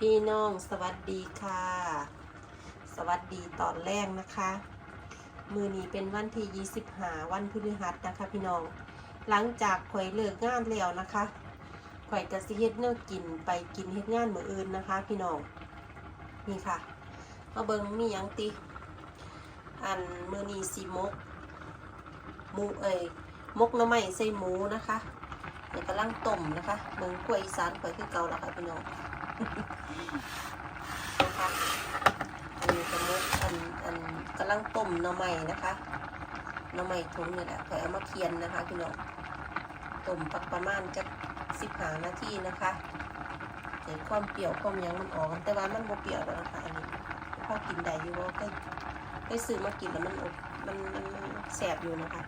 พี่น้องสวัสดีค่ะ สวัสดีตอนแรกนะคะ มือนี้เป็นวันที่ 25 วันพฤหัสนะคะ พี่น้อง หลังจากข่อยเลิกงานแล้วนะคะข่อยกระสิเฮ็ดเนื้อกินไปกินเฮ็ดงานมืออื่นนะคะ พี่น้อง นี่ค่ะ มาเบิงมียังติ อันมือนี้สีมกหมูเอ้ยมกน้ำไม้ใส่หมูนะคะเดี๋ยวกำลังต้มนะคะเมืองกล้วยอีสานข่อยคือเก่าแล้วค่ะพี่น้อง นะคะอันนี้ก็มกอันอันกำลังต้มหน้ำไม้นะคะหน้ำไม้ถุงนี่แหละข่อยเอามาเคียนนะคะพี่น้องต้มปักประมาณจะสิบหานาทีนะคะเดี๋ยวความเปรี้ยวความยังมันออกแต่ว่ามันบ่เปรี้ยวแล้วนะคะอันนี้พอกินได้อยู่ว่าก็ไปซื้อมากินแล้วมันอบมันมันแสบอยู่นะคะ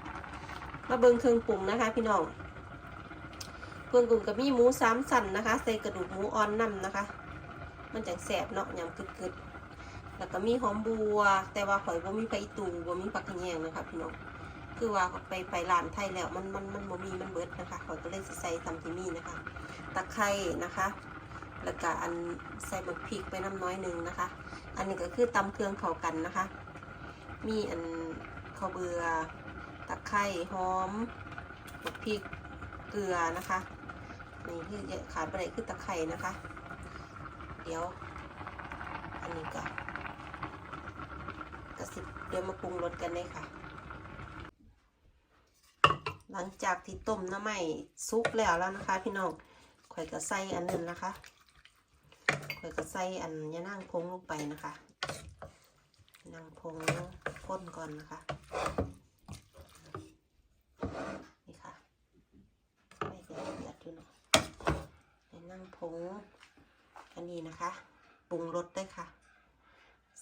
มาเบิ้งเครื่องปรุงนะคะ พี่น้อง เครื่องปรุงก็มีหมูสามสันนะคะ ใส่กระดูกหมูอ่อนนำนะคะ มันจังแสบเนาะยำกึดๆแล้วก็มีหอมบัว แต่ว่าข่อยบ่มีไฟตูบ่มีผักขะแยงนะคะพี่น้องคือว่าไปไปร้านไทยแล้วมันมันมันบ่มีมันเบิดนะคะข่อยก็เลยใส่ทำที่นี่นะคะ ตะไคร้นะคะแล้วก็อันใส่บักพริกไปน้ำน้อยหนึ่งนะคะ อันนี้ก็คือตำเครื่องเข้ากันนะคะ มีอันข้าวเบือตะไคร้หอมบักพริกเกลือนะคะ นี่คือขาดไปไหนคือตะไคร้นะคะ เดี๋ยว อันนี้ก็กระสิบเดี๋ยวมาปรุงรสกันเลยค่ะ หลังจากที่ต้มน้ำไหม้ซุกแล้วแล้วนะคะ พี่น้องข่อยก็ใส่อันนึงนะคะข่อยก็ใส่อันยะนางพงลงไปนะคะนางพงพ่นก่อนนะคะ นี่ค่ะไม่เดือดเดือดอยู่เนาะ ในนางพงอันนี้นะคะปรุงรสได้วยค่ะ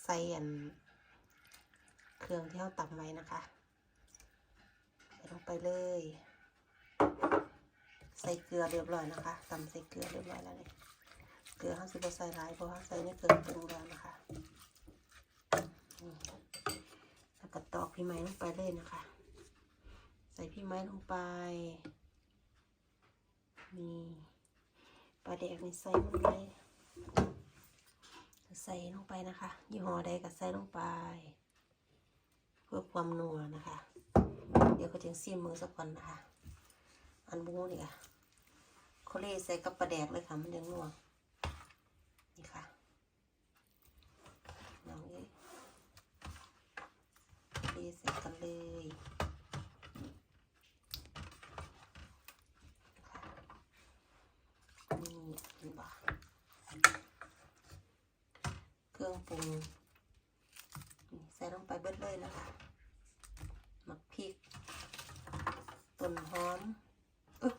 ใส่อันเครื่องที่เราตำไว้นะคะใส่ลงไปเลย ใส่เกลือเรียบร้อยนะคะตำใส่เกลือเรียบร้อยแล้วเลยเกลือห้าสิบใส่หลายเพราะว่าใส่ในเครื่อปรุงแล้วนะคะแล้วก็ตอกพี่ไม้ลงไปเลยนะคะ ใส่พี่ไม้ลงไปนี่ ปลาแดกนี่ใส่ลงไปใส่ลงไปนะคะยี่ห้อใดก็ใส่ลงไป เพื่อความนัวนะคะ เดี๋ยวก็จึงซีมมือสักคนนะคะ อันบูนี่ค่ะเขาเล่ใส่กับปลาแดกเลยค่ะมันยังนัวนี่ค่ะน้องเอ้ย เทใส่กันเลยค่ะนี่เห็นปะเครื่ องปรุงใส่ลงไปเบิดเลยนะคะหมักพริกต้นหอมเออ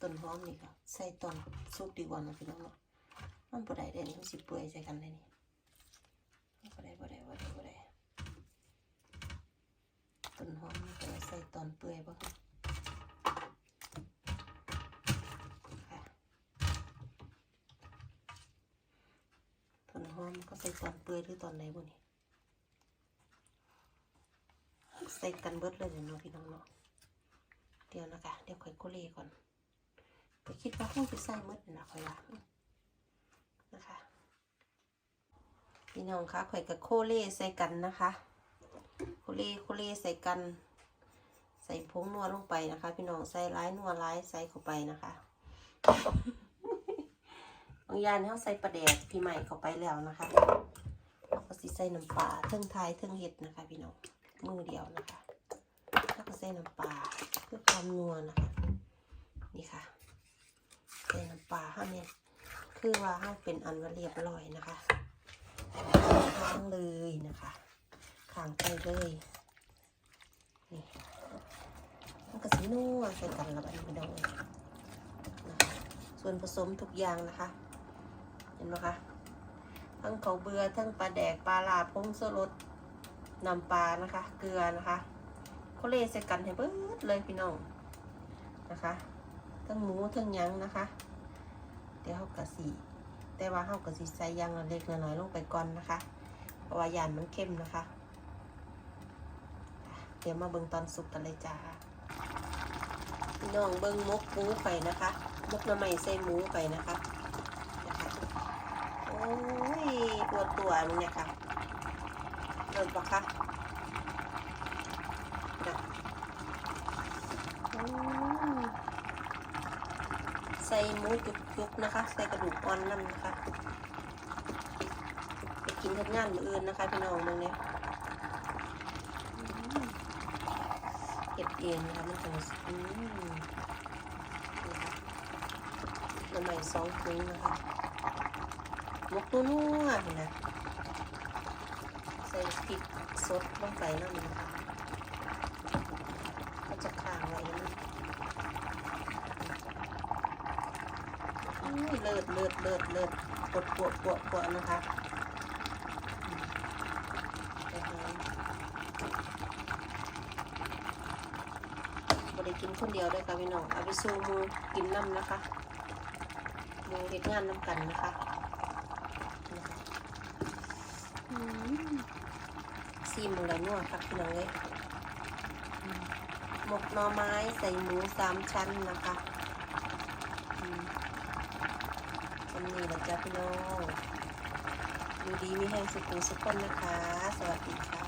ต้นหอมนี่ค่ะใส่ตอนซุกดีกว่านะพี่น้องเนาะมันบ่ได้เด่นมันสิเปื่อยใส่กันเลยนี่บ่ได้บ่ได้บ่ได้บ่ได้ต้นหอมนี่ก็ใส่ตอนเปื่อยบ่ค่ะค่ะ ต้นหอมก็ใส่ตอนเปื่อยหรือตอนไหนบ่นี่ใส่กันเบิดเลยเนาะพี่น้องเนาะเดี๋ยวนะคะเดี๋ยวค่อยโคเลก่อนไปคิดว่าคงจะใส่เบิดนี่นะค่อยว่านะคะพี่น้องคะข่อยกับโคเล่ใส่กันนะคะ โคเล่โคเล่ใส่กัน ใส่ผงนัวลงไปนะคะ พี่น้องใส่ร้ายนัวร้ายใส่เข้าไปนะคะ บางอยานเขาใส่ปลาแดกพี่ใหม่เข้าไปแล้วนะคะแล้วก็สิใส่น้ำปลาเทิงไทยเทิงเห็ดนะคะพี่น้องมือเดียวนะคะแล้วก็ใส่น้ำปลาเพื่อความนัวนะคะนี่ค่ะใส่น้ำปลาห้าเนี่ยคือว่าห้าเป็นอันว่าเรียบร้อยนะคะค้างเลยนะคะค้างไปเลยนี่มันก็สีนัวใส่กันแล้วบัดนี้พี่น้องเลยส่วนผสมทุกอย่างนะคะ เห็นไหมคะทั้งเขาเบือทั้งปลาแดกปลาลาพงสรสน้ำปลานะคะ เกลือนะคะเขาเล่ใส่กันให้เบิดเลยพี่น้องนะคะทั้งหมูทั้งยังนะคะ เดี๋ยวเขากะสีแต่ว่าเขากะสีใส่ยังเล็กละน้อยลงไปก่อนนะคะ เพราะว่ายานมันเข้มนะคะ เดี๋ยวมาเบิ่งตอนสุกกันเลยจ้าพี่น้องเบิ่งมกหมูไปนะคะมกน้ำใหม่ใส่หมูไปนะคะ อ้อ้ย ตัวตัวมันเนี่ยค่ะเริ่มปะคะใส่หมูจุกๆนะคะ ใส่กระดูกอ่อนนั่นนะคะไปกินเทำงานมืออื่นนะคะพี่น้องมึงเนี่ยเก็บเองนะคะมันถึงอืมนี่ค่ะน้ำใหม่สองถุงนะคะ มกตัวนัวเห็นไหมใส่พริกสดลงไปนั่นนะคะก็จะค้างไว้นะอุ้ยเลิศเลิศเลิศเลิศปวดปวดปวดปวดนะคะบ่ได้กินคนเดียวด้วยค่ะพี่น้อง เอาไปสู้หมูกินน้ำนะคะหมูเฮ็ดงานน้ำกันนะคะอืม ซีมแล้วนัวค่ะพี่น้องเลยหมกหน่อไม้ใส่หมูสามชั้นนะคะมจำนี่นะจ๊ะพี่น้องดูดีมีแห้งสุกุสุกคนนะคะ สวัสดีค่ะ